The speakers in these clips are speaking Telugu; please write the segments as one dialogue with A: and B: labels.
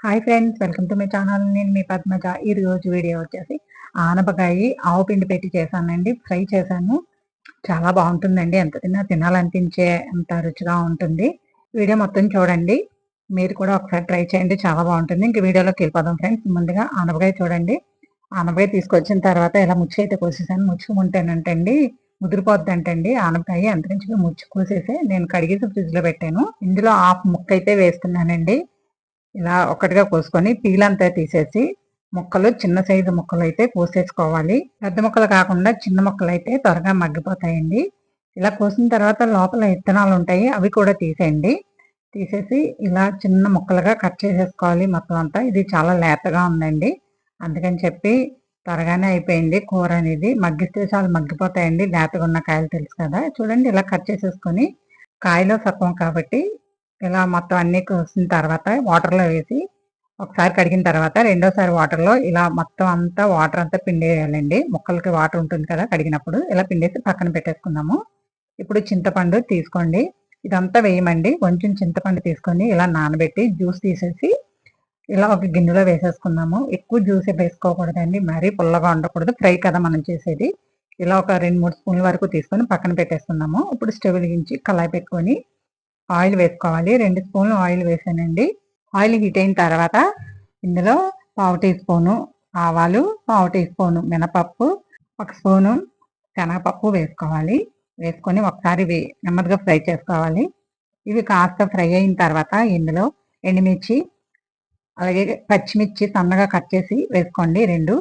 A: Hi friends welcome to my channel నేను మీ పద్మజ. ఈ రోజు వీడియో వచ్చేసి ఆనపకాయ ఆవు పిండి పెట్టి చేశానండి. ఫ్రై చేశాను. చాలా బాగుంటుందండి. ఎంత తిన్నా తినాలనిపించే అంత రుచిగా ఉంటుంది. వీడియో మొత్తం చూడండి. మీరు కూడా ఒకసారి ట్రై చేయండి. చాలా బాగుంటుంది. ఇంక వీడియోలోకి వెళ్ళిపోదాం ఫ్రెండ్స్ ముందుగా ఆనపకాయ చూడండి. ఆనపకాయ తీసుకొచ్చిన తర్వాత ఇలా ముచ్చి అయితే కోసేసాను. ముచ్చుకుంటేనంటండి ముదిరిపోద్దంటండి. ఆనపకాయ అంతరించి ముచ్చి కోసేసి నేను కడిగేసి ఫ్రిడ్జ్లో పెట్టాను. ఇందులో హాఫ్ ముక్క అయితే వేస్తున్నానండి. ఇలా ఒకటిగా కోసుకొని పీలంతా తీసేసి ముక్కలు చిన్న సైజు ముక్కలు అయితే కోసేసుకోవాలి. పెద్ద ముక్కలు కాకుండా చిన్న ముక్కలు అయితే త్వరగా మగ్గిపోతాయండి. ఇలా కోసిన తర్వాత లోపల విత్తనాలు ఉంటాయి అవి కూడా తీసేయండి. తీసేసి ఇలా చిన్న ముక్కలుగా కట్ చేసేసుకోవాలి మొత్తం అంతా. ఇది చాలా లేతగా ఉందండి. అందుకని చెప్పి త్వరగానే అయిపోయింది కూర అనేది. మగ్గిస్తే చాలా మగ్గిపోతాయండి. లేతగా ఉన్న కాయలు తెలుసు కదా. చూడండి ఇలా కట్ చేసేసుకొని కాయలో సత్వం కాబట్టి ఇలా మొత్తం అన్ని కోసిన తర్వాత వాటర్లో వేసి ఒకసారి కడిగిన తర్వాత రెండోసారి వాటర్లో ఇలా మొత్తం అంతా వాటర్ అంతా పిండేయాలండి. ముక్కలకి వాటర్ ఉంటుంది కదా కడిగినప్పుడు ఇలా పిండేసి పక్కన పెట్టేసుకుందాము. ఇప్పుడు చింతపండు తీసుకోండి. ఇదంతా వేయమండి. కొంచెం చింతపండు తీసుకొని ఇలా నానబెట్టి జ్యూస్ తీసేసి ఇలా ఒక గిన్నెలో వేసేసుకుందాము. ఎక్కువ జ్యూస్ వేసుకోకూడదండి. మరీ పుల్లగా ఉండకూడదు. ఫ్రై కదా మనం చేసేది. ఇలా ఒక రెండు మూడు స్పూన్ల వరకు తీసుకొని పక్కన పెట్టేసుకుందాము. ఇప్పుడు స్టవ్ వెలిగించి కళాయి పెట్టుకొని ఆయిల్ వేసుకోవాలి. రెండు స్పూన్లు ఆయిల్ వేసానండి. ఆయిల్ హీట్ అయిన తర్వాత ఇందులో పావు టీ స్పూను ఆవాలు పావు టీ స్పూను మినపప్పు ఒక స్పూను శనగపప్పు వేసుకోవాలి. వేసుకొని ఒకసారి నెమ్మదిగా ఫ్రై చేసుకోవాలి. ఇవి కాస్త ఫ్రై అయిన తర్వాత ఇందులో ఎండుమిర్చి అలాగే పచ్చిమిర్చి సన్నగా కట్ చేసి వేసుకోండి రెండు.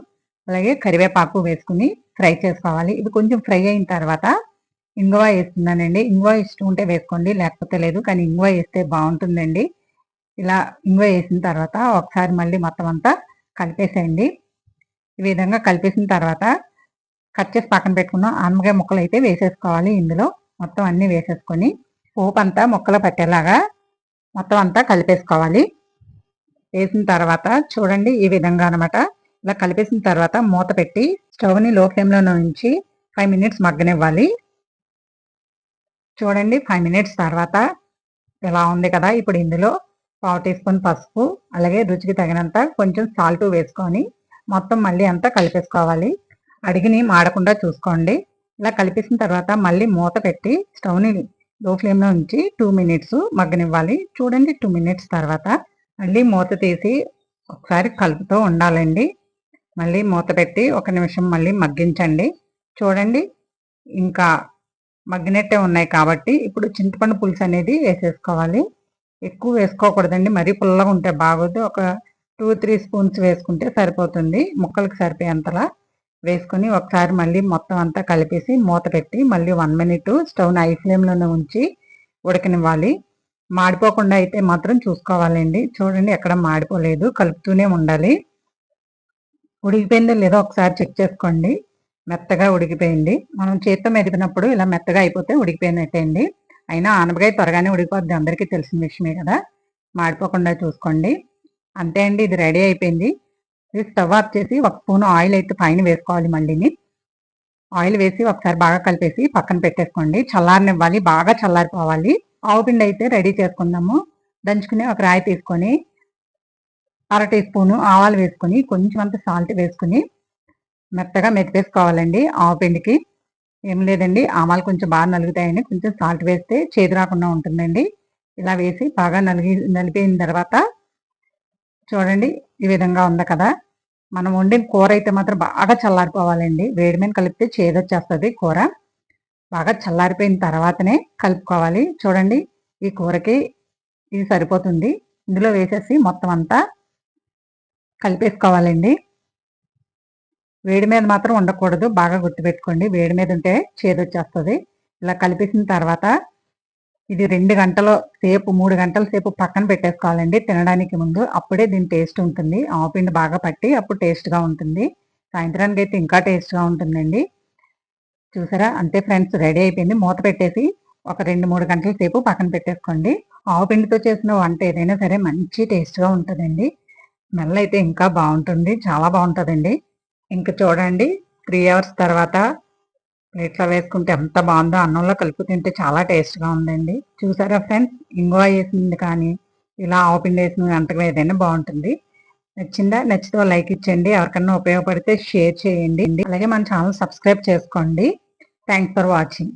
A: అలాగే కరివేపాకు వేసుకుని ఫ్రై చేసుకోవాలి. ఇవి కొంచెం ఫ్రై అయిన తర్వాత ఇంగువ వేస్తున్నానండి. ఇంగువ ఇష్టం ఉంటే వేసుకోండి లేకపోతే లేదు. కానీ ఇంగువ వేస్తే బాగుంటుందండి. ఇలా ఇంగువ వేసిన తర్వాత ఒకసారి మళ్ళీ మొత్తం అంతా కలిపేసేయండి. ఈ విధంగా కలిపేసిన తర్వాత కట్ చేసి పక్కన పెట్టుకున్న ఆనమకాయ ముక్కలు అయితే వేసేసుకోవాలి. ఇందులో మొత్తం అన్నీ వేసేసుకొని పోపు అంతా ముక్కలు పట్టేలాగా మొత్తం అంతా కలిపేసుకోవాలి. వేసిన తర్వాత చూడండి ఈ విధంగా అనమాట ఇలా కలిపేసిన తర్వాత మూత పెట్టి స్టవ్ని లో ఫ్లేమ్లో ఉంచి ఫైవ్ మినిట్స్ మగ్గనివ్వాలి. చూడండి ఫైవ్ మినిట్స్ తర్వాత ఇలా ఉంది కదా? ఇప్పుడు ఇందులో పావు టీ స్పూన్ పసుపు అలాగే రుచికి తగినంత కొంచెం సాల్ట్ వేసుకొని మొత్తం మళ్ళీ అంతా కలిపేసుకోవాలి. అడిగిని మాడకుండా చూసుకోండి. ఇలా కలిపేసిన తర్వాత మళ్ళీ మూత పెట్టి స్టవ్ని లో ఫ్లేమ్లో ఉంచి టూ మినిట్స్ మగ్గనివ్వాలి. చూడండి టూ మినిట్స్ తర్వాత మళ్ళీ మూత తీసి ఒకసారి కలుపుతూ ఉండాలండి. మళ్ళీ మూత పెట్టి ఒక నిమిషం మళ్ళీ మగ్గించండి. చూడండి ఇంకా మగ్గినట్టే ఉన్నాయి కాబట్టి ఇప్పుడు చింతపండు పులుసు అనేది వేసేసుకోవాలి. ఎక్కువ వేసుకోకూడదండి. మరీ పుల్లగా ఉంటే బాగోదు. ఒక టూ త్రీ స్పూన్స్ వేసుకుంటే సరిపోతుంది. ముక్కలకు సరిపోయేంతలా వేసుకొని ఒకసారి మళ్ళీ మొత్తం అంతా కలిపేసి మూత పెట్టి మళ్ళీ వన్ మినిట్ స్టవ్ని ఐ ఫ్లేమ్లోనే ఉంచి ఉడకనివ్వాలి. మాడిపోకుండా అయితే మాత్రం చూసుకోవాలండి. చూడండి ఎక్కడ మాడిపోలేదు. కలుపుతూనే ఉండాలి. ఉడికిపోయిందో లేదో ఒకసారి చెక్ చేసుకోండి. మెత్తగా ఉడికిపోయింది. మనం చేత్తో మెదిపినప్పుడు ఇలా మెత్తగా అయిపోతే ఉడికిపోయినట్టే అండి అయినా ఆనపకాయ త్వరగానే ఉడికిపోద్ది. అందరికీ తెలిసిన విషయమే కదా. మాడిపోకుండా చూసుకోండి. అంతే అండి. ఇది రెడీ అయిపోయింది. ఇది స్టవ్ ఆఫ్ చేసి ఒక స్పూన్ ఆయిల్ అయితే పైన వేసుకోవాలి మళ్ళీని. ఆయిల్ వేసి ఒకసారి బాగా కలిపేసి పక్కన పెట్టేసుకోండి. చల్లారనివ్వాలి. బాగా చల్లారిపోవాలి. ఆవు పిండి అయితే రెడీ చేసుకుందాము. దంచుకుని ఒక రాయి తీసుకొని అర టీ స్పూను ఆవాలు వేసుకొని కొంచెం అంత సాల్ట్ వేసుకుని మెత్తగా మెతిపేసుకోవాలండి ఆవు పిండికి ఏం లేదండి. ఆమాలు కొంచెం బాగా నలుగుతాయని కొంచెం సాల్ట్ వేస్తే చేదు రాకుండా ఉంటుందండి. ఇలా వేసి బాగా నలిగి నలిపిన తర్వాత చూడండి ఈ విధంగా ఉంది కదా. మనం వండిన కూర అయితే మాత్రం బాగా చల్లారిపోవాలండి. వేడి మీద కలిపితే చేదొచ్చేస్తుంది కూర. బాగా చల్లారిపోయిన తర్వాతనే కలుపుకోవాలి. చూడండి ఈ కూరకి ఇది సరిపోతుంది. ఇందులో వేసేసి మొత్తం అంతా కలిపేసుకోవాలండి. వేడి మీద మాత్రం ఉండకూడదు. బాగా గుర్తుపెట్టుకోండి. వేడి మీద ఉంటే చేదొచ్చేస్తుంది. ఇలా కలిపేసిన తర్వాత ఇది రెండు గంటల సేపు మూడు గంటల సేపు పక్కన పెట్టేసుకోవాలండి. తినడానికి ముందు అప్పుడే దీని టేస్ట్ ఉంటుంది. ఆవుపిండి బాగా పట్టి అప్పుడు టేస్ట్గా ఉంటుంది. సాయంత్రానికి అయితే ఇంకా టేస్ట్గా ఉంటుందండి. చూసారా? అంతే ఫ్రెండ్స్ రెడీ అయిపోయింది. మూత పెట్టేసి ఒక రెండు మూడు గంటల సేపు పక్కన పెట్టేసుకోండి. ఆవు పిండితో చేసిన వంట ఏదైనా సరే మంచి టేస్ట్గా ఉంటుందండి. స్మెల్ అయితే ఇంకా బాగుంటుంది. చాలా బాగుంటుందండి. ఇంకా చూడండి త్రీ అవర్స్ తర్వాత ప్లేట్లో వేసుకుంటే ఎంత బాగుందో అన్నంలో కలుపు తింటే చాలా టేస్ట్గా ఉందండి. చూసారా ఫ్రెండ్స్? ఇంగువ వేసింది కానీ ఇలా ఆవుపిండి వేసిన వంటకం ఏదైనా బాగుంటుంది. నచ్చిందా? నచ్చితే లైక్ ఇచ్చండి ఎవరికన్నా ఉపయోగపడితే షేర్ చేయండి. అలాగే మన ఛానల్ సబ్స్క్రైబ్ చేసుకోండి. Thanks for watching.